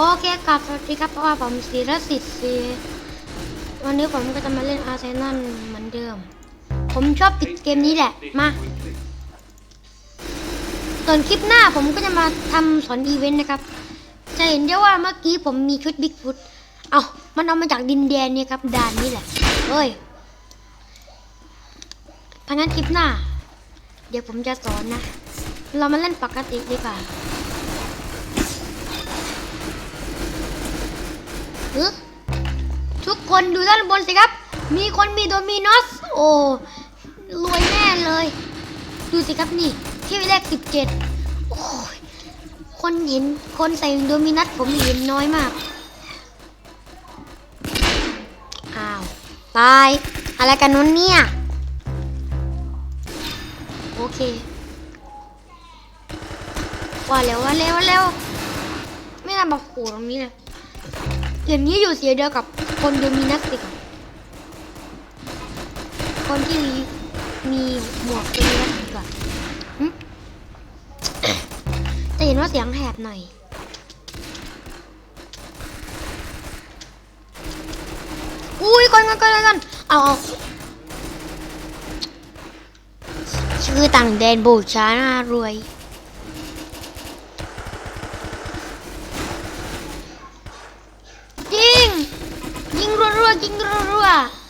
โอเคครับสวัสดีครับเพราะว่าผมศิรสิทธิ์ศรีวันนี้ผมก็จะมาเล่นอาร์เซนอลเหมือนเดิม ผมชอบติดเกมนี้แหละ มาส่วนคลิปหน้าผมก็จะมาทำสอนอีเวนต์นะครับ จะเห็นได้ว่าเมื่อกี้ผมมีชุดบิ๊กฟุตเอามันเอามาจากดินแดนเนี่ยครับด่านนี้แหละเฮ้ยถ้างั้นคลิปหน้า เดี๋ยวผมจะสอนนะ เรามาเล่นปกติดีกว่า ทุกคนดูด้านบนสิครับ มีคนมีโดมินอส โอ้รวยแน่เลย ดูสิครับนี่ ที่เลขสิบเจ็ดโอ้ยคนเห็นคนใส่โดมินัสผมเห็นน้อยมาก อ้าว ตาย อะไรกันนู้นเนี่ย โอเคว่าแล้วว่าแล้วว่าแล้วไม่น่ามาขู่ตรงนี้เลย อย่างนี้อยู่เสียเดียวกับคนโดมินัสสิครับคนที่มีมีหมวกโดมินัสดีกว่าหึจะเห็นว่าเสียงแหบหน่อยอุ้ยก่อนก่อนก่อนก่อนเอาเอาชื่อต่างแดนบูชาหน้ารวยง ยิงรัวๆยิงรัวๆ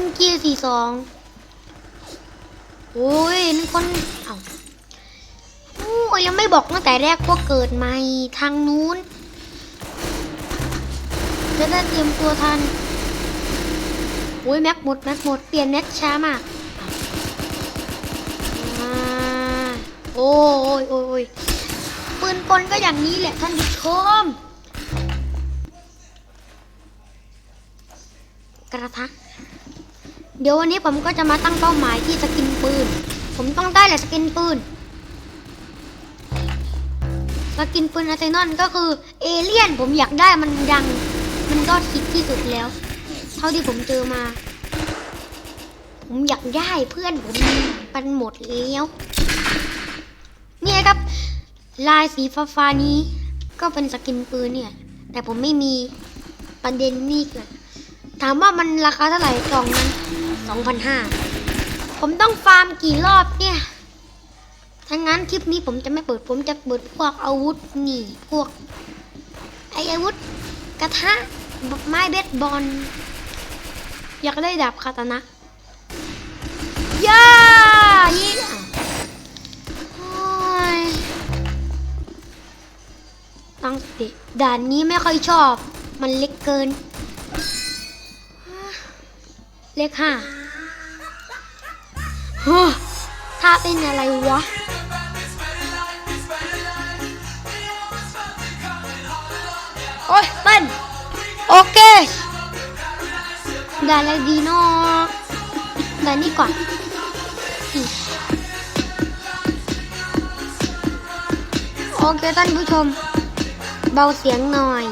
MG สี่สองโอ้ยนั่นคนเอ้าโอ้ยยังไม่บอกตั้งแต่แรกว่าเกิดใหม่ทางนู้น จะได้เตรียมตัวทันโอ้ยแม็กหมดแม็กหมดเปลี่ยนแม็กช้ามากอ่าโอ้ยโอ้ยโอ้ยปืนกลก็อย่างนี้แหละท่านผู้ชม กระทะ เดี๋ยววันนี้ผมก็จะมาตั้งเป้าหมายที่สกินปืน ผมต้องได้แหละสกินปืน สกินปืนอาร์เซนอลก็คือเอเลี่ยนผมอยากได้มันดัง มันก็คิดที่สุดแล้ว เท่าที่ผมเจอมา ผมอยากได้เพื่อนผมปันหมดแล้วเนี่ยครับ ลายสีฟ้าฟ้าๆนี้ ก็เป็นสกินปืนเนี่ย แต่ผมไม่มีประเด็นนี่เลย ถามว่ามันราคาเท่าไหร่กล่องนั้นสองพันห้าผมต้องฟาร์มกี่รอบเนี่ยถ้างั้นคลิปนี้ผมจะไม่เปิดผมจะเปิดพวกอาวุธนี่พวก ไออาวุธ กระทะไม้เบสบอล อยากได้ดาบคาตานะย่ายิงอ้ายตั้งสติด่านนี้ไม่ค่อยชอบ มันเล็กเกิน เลขห้าฮะถ้าเป็นอะไรวะ โอ้ยเต้นโอเคด่านอะไรดีเนาะด่านนี้ก่อนโอเคท่านผู้ชม เบาเสียงหน่อย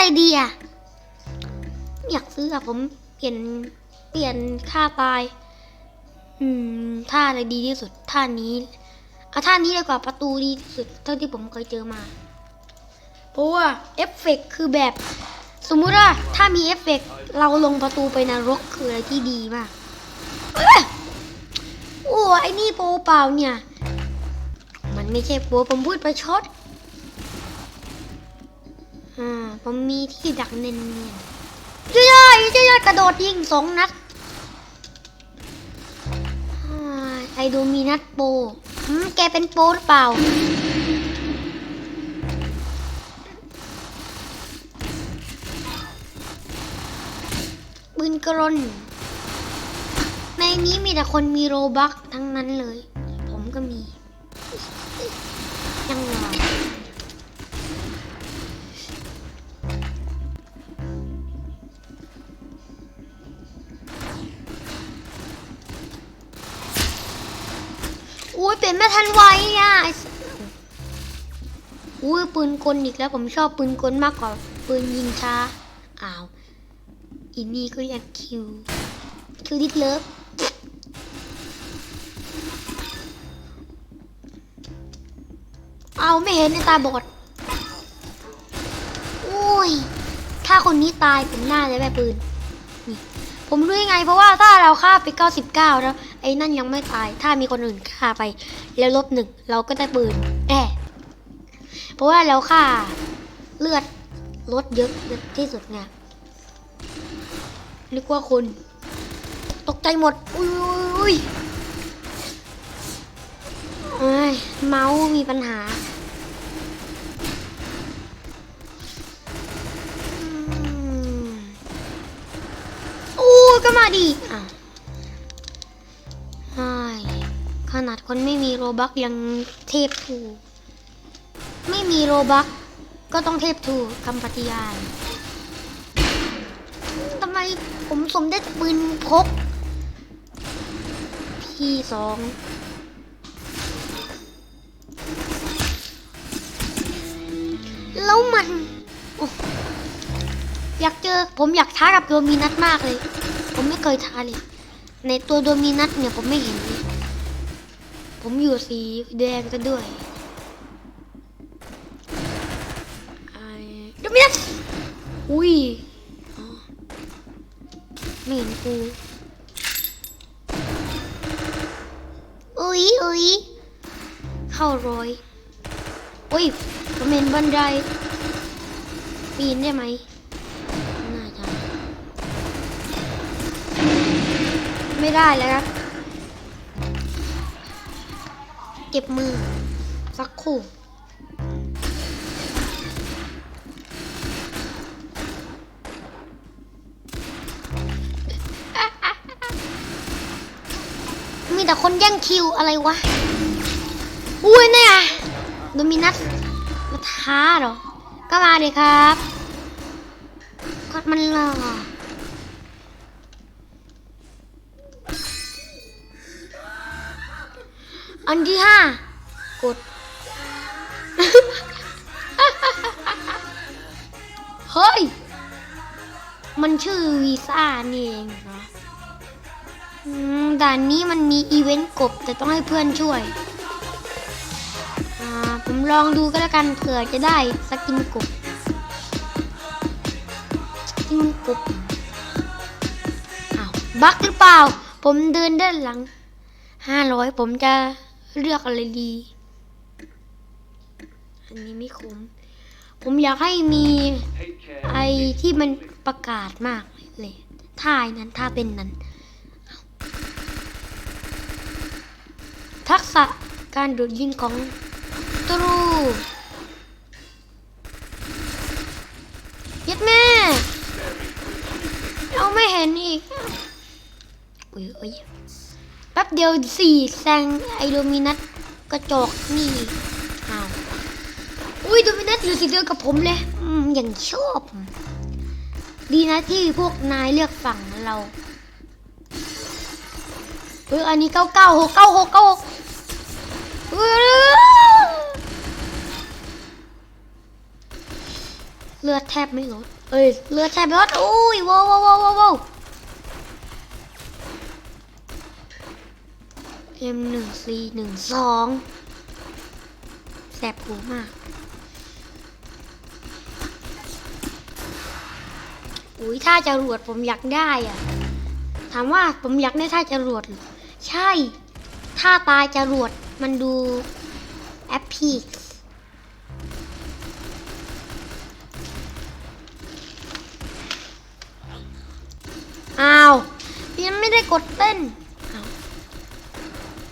อะไรดีอะอยากซื้ออะผมเปลี่ยนเปลี่ยนค่าตาย อืมท่าอะไรดีที่สุดท่านี้เอาท่านี้ดีกว่าประตูดีที่สุดเท่าที่ผมเคยเจอมาเพราะว่าเอฟเฟกต์คือแบบ สมมุติว่าถ้ามีเอฟเฟกต์เราลงประตูไปนรกคืออะไรที่ดีมากเอ้โอ้ไอ้นี่โปรเปล่าเนี่ย มันไม่ใช่โปรผมพูดประชด อ่าผมมีที่ดักเนียนเนียนๆย่อยๆย่อยๆกระโดดยิงสองนัดไอโดมีนัดโปรอืมแกเป็นโปหรือเปล่า ปืนกรนในนี้มีแต่คนมีโรบักทั้งนั้นเลย ผมก็มี้ยเปลี่ยนไม่ทันไวอะอุ้ยปืนกลอีกแล้วผมชอบปืนกลมากกว่าปืนยิงช้า อ้าวอินนี่ก็ยังคิว คิวดิสเลิฟเอาไม่เห็นในตาบอดอุ้ย ถ้าคนนี้ตายผมหน้าเลยแม่ปืน นี่ ผมรู้ยังไงเพราะว่าถ้าเราฆ่าไป 99 แล้ว ไอ้นั่นยังไม่ตาย ถ้ามีคนอื่นฆ่าไป แล้วลบหนึ่งเราก็ได้ปืนแน่เพราะว่าเราฆ่าเลือดลดเยอะที่สุดไงนึกว่าคน ตกใจหมด อุ้ยอุ้ยเอ้ยเมาส์มีปัญหาอู้ก็มาดีอะ นาดคนไม่มีโรบักยังเทพทู ไม่มีโรบักก็ต้องเทพทูคำปฏิญาณทำไมผมสมได้ปืนพก พี่สองแล้วมันโอ้อยากเจอผมอยากท้ากับโดมินัทมากเลย ผมไม่เคยท้าเลย ในตัวโดมินัทเนี่ยผมไม่เห็นเลย ผมอยู่สีแดงซะด้วยไอ้โดมินัทอุ้ยอ๋อไม่เห็นกู อุ๊ยอุ๊ยเข้าร้อย อุ้ยผมเห็นบันได ปีนได้ไหมน่าจะ ไม่ได้แล้วครับ เก็บมือ สักครู่มีแต่คนแย่งคิวอะไรวะ อุ้ยเนี่ยโดมินัสมาท้าเหรอ ก็มาเลยครับกดมันหล่อ อันที่ห้ากดเฮ้ย มันชื่อวีซ่านี่เองเหรออืมด่านนี้มันมีอีเวนต์กบ แต่ต้องให้เพื่อนช่วยอ่าผมลองดูก็แล้วกันเผื่อจะได้สกินกบสกินกบอ้าวบักหรือเปล่า ผมเดินด้านหลังห้าร้อยผมจะ เลือกอะไรดี อันนี้ไม่คุ้ม ผมอยากให้มีไอที่มันประกาศมากเลยท่ายนั้นถ้าเป็นนั้น ทักษะการโดดยิงของตรูยัดแม่เราไม่เห็นอีกอุ้ยอุ้ย ป๊บเดียวสี่แซงไอโดมินัสกระจอกนี่อ้าวอุ้ยโดมินัสอยู่สีเดียวกับผมเลยอืมอย่างชอบ ดีนะที่พวกนายเลือกฝั่งเราเอออันนี้เก้าเก้าหกเก้าหกเก้าหกเลือดแทบไม่ลด เอ้ย เลือดแทบไม่ลด อุ้ยว้าวว้าวว้าว ว้าวเอ็มหนึ่งสี่หนึ่งสองแสบหูมาก อุ้ยถ้าจะรวดผมอยากได้อะถามว่าผมอยากได้ท่าจรวดหรอใช่ ถ้าตายจรวดมันดูแอปพีกอ้าวยังไม่ได้กดเต้น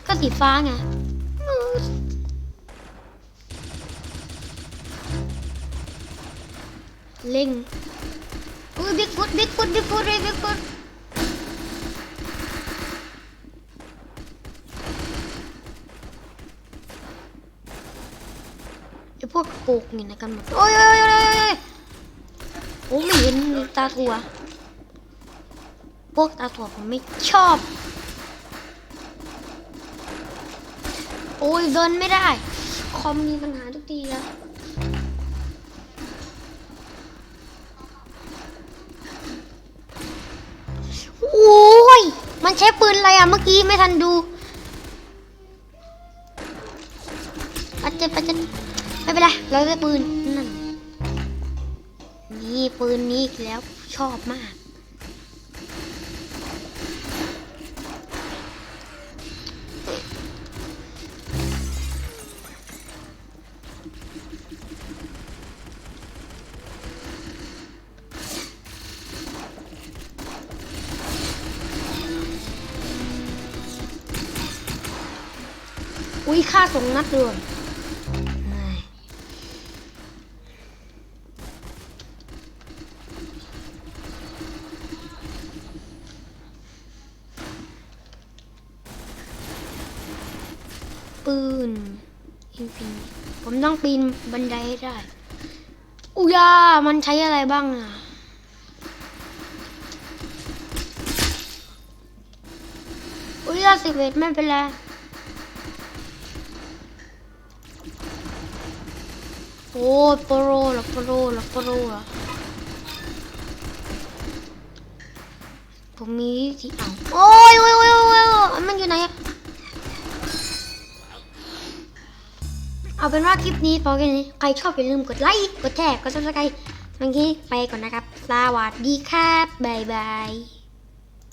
ก็สีฟ้าไงเล็งอุ้ยบิ๊กฟุตบิ๊กฟุตบิ๊กฟุตเลยบิ๊กฟุตไอพวกโกกนี่นะกันหมดโอ้ยโอ้ยโอ้ยโอ้ยโอ้ไม่เห็นตาถั่วพวกตาถั่วผมไม่ชอบ โอ้ยเดินไม่ได้ คอมมีปัญหาทุกทีอะโอ้ย มันใช้ปืนอะไรอะเมื่อกี้ไม่ทันดูปัจเจปัจเจไม่เป็นไร เราได้ปืนนั่นนี่ปืนนี้แล้วชอบมาก อุ้ยค่าสองนัดเลยเฮ้ยปืนอินฟินิผมต้องปีนบันไดให้ได้ อุยามันใช้อะไรบ้างอะอุยาสิบเอ็ดไม่เป็นไร หรอผมมีวิธีเอาโอ้ยโอ้ยโอ้ยโอ้ยโอ้ยมันอยู่ไหนอะเอาเป็นว่าคลิปนี้พอแค่นี้ ใครชอบอย่าลืมกดไลค์ กดแชร์ กดซับสไครต์วันนี้ไปก่อนนะครับ สวัสดีครับ บ๊ายบาย